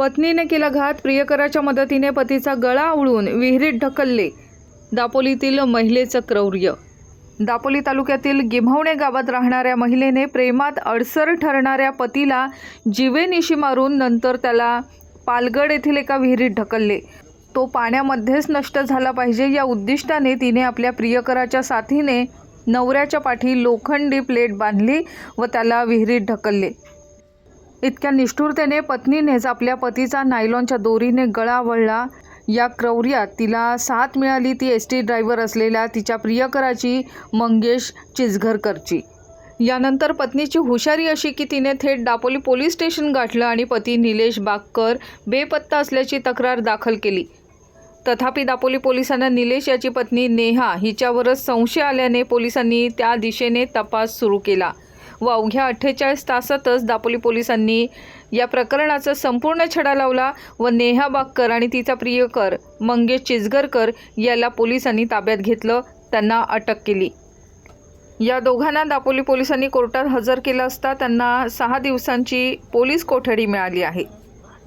पत्नीने केला घात. प्रियकराच्या मदतीने पतीचा गळा आवळून विहिरीत ढकलले. दापोलीतील महिलेचं क्रौर्य दापोली तालुक्यातील गिम्हवणे गावात राहणाऱ्या महिलेने प्रेमात अडसर ठरणाऱ्या पतीला जीवेनिशी मारून नंतर त्याला पालगड येथील एका विहिरीत ढकलले. तो पाण्यामध्येच नष्ट झाला पाहिजे या उद्दिष्टाने तिने आपल्या प्रियकराच्या साथीने नवऱ्याच्या पाठी लोखंडी प्लेट बांधली व त्याला विहिरीत ढकलले. इतक्या निष्ठुरतेने पत्नीनेच आपल्या पतीचा नायलॉनच्या दोरीने गळा वळला. या क्रौर्यात तिला साथ मिळाली. ती एस टी ड्रायव्हर असलेल्या तिच्या प्रियकराची मंगेश चिचघरकरची यानंतर पत्नीची हुशारी अशी की तिने थेट दापोली पोलीस स्टेशन गाठलं आणि पती निलेश बागकर बेपत्ता असल्याची तक्रार दाखल केली. तथापि दापोली पोलिसांना निलेश याची पत्नी नेहा हिच्यावरच संशय आल्याने पोलिसांनी त्या दिशेने तपास सुरू केला. व अवघ्या अठ्ठेचाळीस तासातच दापोली पोलिसांनी या प्रकरणाचा संपूर्ण छडा लावला व नेहा बागकर आणि तिचा प्रियकर मंगेश चिचगरकर याला पोलिसांनी ताब्यात घेतलं त्यांना अटक केली. या दोघांना दापोली पोलिसांनी कोर्टात हजर केलं असता त्यांना सहा दिवसांची पोलीस कोठडी मिळाली आहे.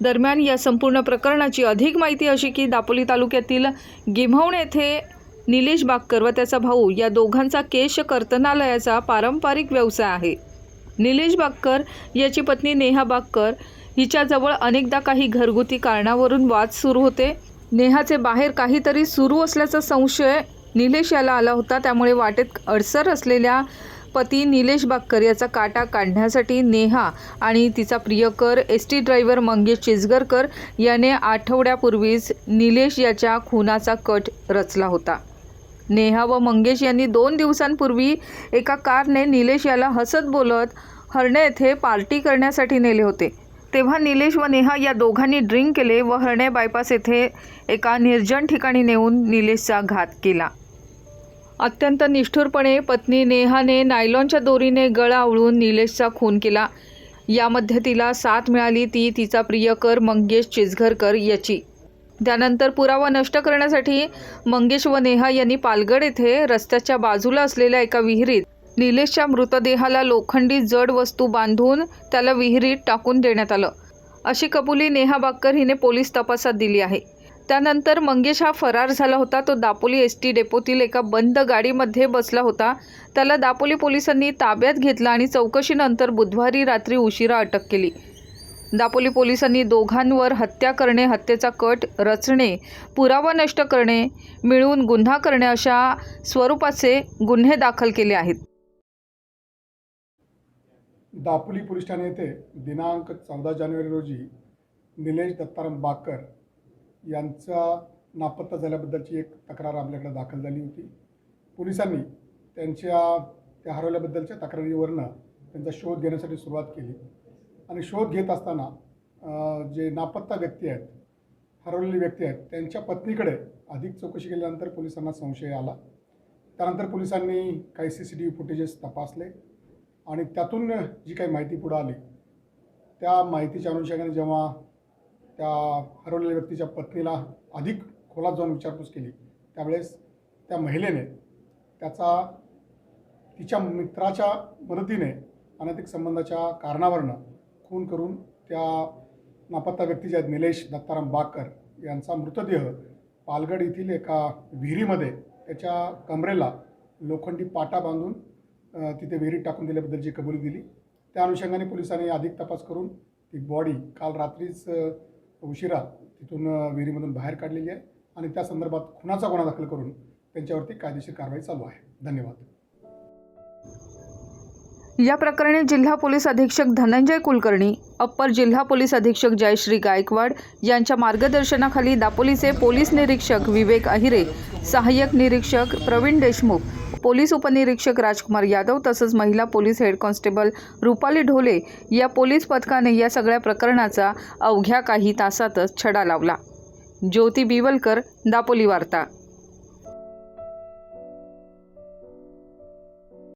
दरम्यान या संपूर्ण प्रकरणाची अधिक माहिती अशी की दापोली तालुक्यातील गिम्हवण येथे निलेश बाक्कर व त्याचा भाऊ या दोघांचा केश कर्तनालयाचा पारंपरिक व्यवसाय आहे. निलेश बाक्कर याची पत्नी नेहा बाक्कर हिच्याजवळ अनेकदा काही घरगुती कारणावरून वाद सुरू होते. नेहाचे बाहेर काहीतरी सुरू असल्याचा संशय निलेश याला आला होता. त्यामुळे वाटेत अडसर असलेल्या पती निलेश बाक्कर याचा काटा काढण्यासाठी नेहा आणि तिचा प्रियकर S T driver Mangesh Chichgarkar याने आठवड्यापूर्वीच निलेश याच्या खुनाचा कट रचला होता. नेहा व मंगेश यांनी दोन दिवसांपूर्वी एका कारने निलेश याला हसत बोलत हरणे येथे पार्टी करण्यासाठी नेले होते. तेव्हा निलेश व नेहा या दोघांनी ड्रिंक केले व हरणे बायपास येथे एका निर्जन ठिकाणी नेऊन निलेशचा घात केला. अत्यंत निष्ठुरपणे पत्नी नेहाने नायलॉनच्या दोरीने गळा आवळून निलेशचा खून केला. यामध्ये तिला साथ मिळाली ती तिचा प्रियकर मंगेश चिचघरकर याची. त्यानंतर पुरावा नष्ट करण्यासाठी मंगेश व नेहा यांनी पालगड येथे रस्त्याच्या बाजूला असलेल्या एका विहिरीत निलेशच्या मृतदेहाला लोखंडी जड वस्तू बांधून त्याला विहिरीत टाकून देण्यात आलं. अशी कबुली नेहा बाक्कर हिने पोलीस तपासात दिली आहे. त्यानंतर मंगेश हा फरार झाला होता. तो दापोली एस टी डेपोतील एका बंद गाडीमध्ये बसला होता. त्याला दापोली पोलिसांनी ताब्यात घेतला आणि चौकशीनंतर बुधवारी रात्री उशिरा अटक केली. दापोली पोलिसांनी दोघांवर हत्या करणे हत्येचा कट रचणे पुरावा नष्ट करणे मिळून गुन्हा करणे अशा स्वरूपाचे गुन्हे दाखल केले आहेत. दापोली पोलीस ठाणे येथे दिनांक चौदा जानेवारी रोजी निलेश दत्ताराम बाकर यांचा नापत्ता झाल्याबद्दलची एक तक्रार आपल्याकडे दाखल झाली होती. पोलिसांनी त्यांच्या त्या हरवल्याबद्दलच्या तक्रारीवरनं त्यांचा शोध घेण्यासाठी सुरुवात केली. आणि शोध घेत असताना जे नापत्ता व्यक्ती आहेत हरवलेली व्यक्ती आहेत त्यांच्या पत्नीकडे अधिक चौकशी केल्यानंतर पोलिसांना संशय आला. त्यानंतर पोलिसांनी काही C C T V footages तपासले आणि त्यातून जी काही माहिती पुढं आली त्या माहितीच्या अनुषंगाने जेव्हा त्या हरवलेल्या व्यक्तीच्या पत्नीला अधिक खोलात जाऊन विचारपूस केली त्यावेळेस त्या महिलेने त्याचा तिच्या मित्राच्या मदतीने अनैतिक संबंधाच्या कारणावरनं खून करून त्या नापत्ता व्यक्ती आहेत निलेश दत्ताराम बाकर यांचा मृतदेह पालगड येथील एका विहिरीमध्ये त्याच्या कमरेला लोखंडी पाटा बांधून तिथे विहिरीत टाकून दिल्याबद्दलची कबुली दिली. त्या अनुषंगाने पोलिसांनी अधिक तपास करून ती बॉडी काल रात्रीच उशिरा तिथून विहिरीमधून बाहेर काढलेली आहे आणि त्या संदर्भात खुनाचा गुन्हा दाखल करून त्यांच्यावरती कायदेशीर कारवाई चालू आहे. धन्यवाद. या प्रकरणी जिल्हा पोलीस अधीक्षक धनंजय कुलकर्णी अप्पर जिल्हा पोलीस अधीक्षक जयश्री गायकवाड यांच्या मार्गदर्शनाखाली दापोलीचे पोलीस निरीक्षक विवेक अहिरे सहाय्यक निरीक्षक प्रवीण देशमुख पोलीस उपनिरीक्षक राजकुमार यादव तसंच महिला police head constable Rupali Dhole या पोलीस पथकाने या सगळ्या प्रकरणाचा अवघ्या काही तासातच छडा लावला. ज्योती बिवलकर दापोली वार्ता.